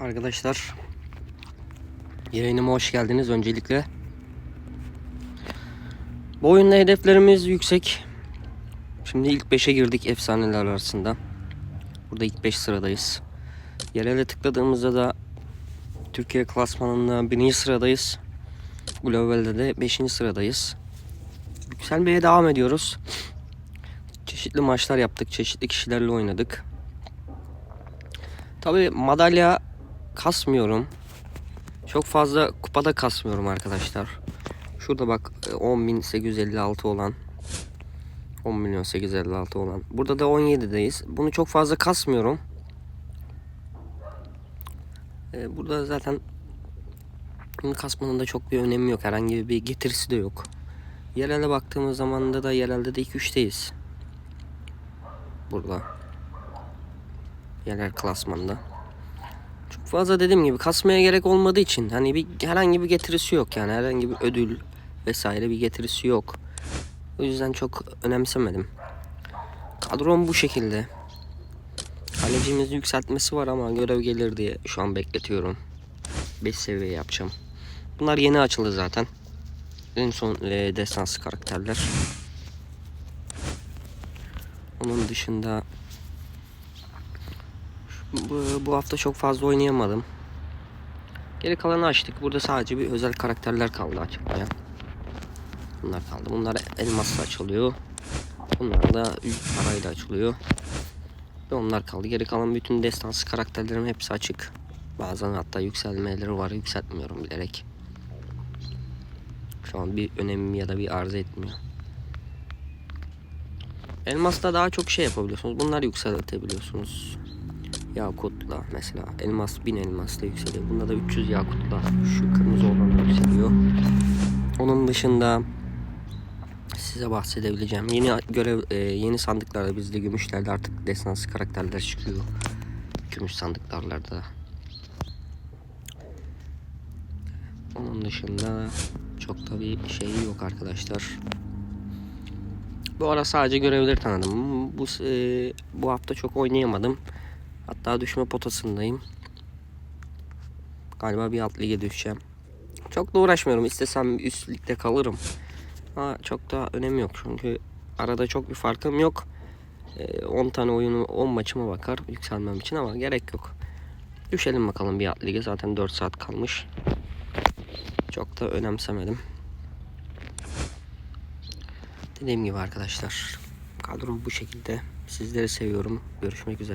Arkadaşlar yayınıma hoş geldiniz öncelikle. Bu oyunda hedeflerimiz yüksek. Şimdi ilk 5'e girdik efsaneler arasında. Burada ilk 5 sıradayız. Yerele tıkladığımızda da Türkiye klasmanında 1. sıradayız. Global'de de 5. sıradayız. Yükselmeye devam ediyoruz. Çeşitli maçlar yaptık. Çeşitli kişilerle oynadık. Tabi madalya kasmıyorum. Çok fazla kupada kasmıyorum arkadaşlar. Şurada bak e, 10.856 olan 10 milyon 856 olan. Burada da 17'deyiz. Bunu çok fazla kasmıyorum. E, Burada zaten bunu kasmanın da çok bir önemi yok. Herhangi bir getirisi de yok. Yerele baktığımız zaman da da yerelde de 2-3'teyiz. Burada. Yerel klasmanda. Fazla dediğim gibi kasmaya gerek olmadığı için hani bir herhangi bir getirisi yok yani herhangi bir ödül vesaire bir getirisi yok. O yüzden çok önemsemedim. Kadrom bu şekilde. Kalecimiz yükseltmesi var ama görev gelir diye şu an bekletiyorum. 5 seviye yapacağım. Bunlar yeni açıldı zaten. En son e, destansı karakterler. Onun dışında bu, hafta çok fazla oynayamadım. Geri kalanı açtık. Burada sadece bir özel karakterler kaldı açıkçası. Bunlar kaldı. Bunlar elmasla açılıyor. Bunlar da parayla açılıyor. Ve onlar kaldı. Geri kalan bütün destansı karakterlerim hepsi açık. Bazen hatta yükselmeleri var. Yükseltmiyorum bilerek. Şu an bir önemi ya da bir arıza etmiyor. Elmasla daha çok şey yapabiliyorsunuz. Bunları yükseltebiliyorsunuz. Yakutla mesela elmas 1000 elmasla yükseliyor. Bunda da 300 yakutla şu kırmızı olan yükseliyor. Onun dışında size bahsedebileceğim. Yeni görev e, yeni sandıklarda bizde gümüşlerde artık destansı karakterler çıkıyor. Gümüş sandıklarda. Onun dışında çok da bir şey yok arkadaşlar. Bu ara sadece görevleri tanıdım. Bu e, bu hafta çok oynayamadım. Hatta düşme potasındayım. Galiba bir alt lige düşeceğim. Çok da uğraşmıyorum. İstesem üst ligde kalırım. Ama çok da önemi yok. Çünkü arada çok bir farkım yok. Ee, 10 tane oyunu 10 maçıma bakar yükselmem için ama gerek yok. Düşelim bakalım bir alt lige. Zaten 4 saat kalmış. Çok da önemsemedim. Dediğim gibi arkadaşlar. Kadrom bu şekilde. Sizleri seviyorum. Görüşmek üzere.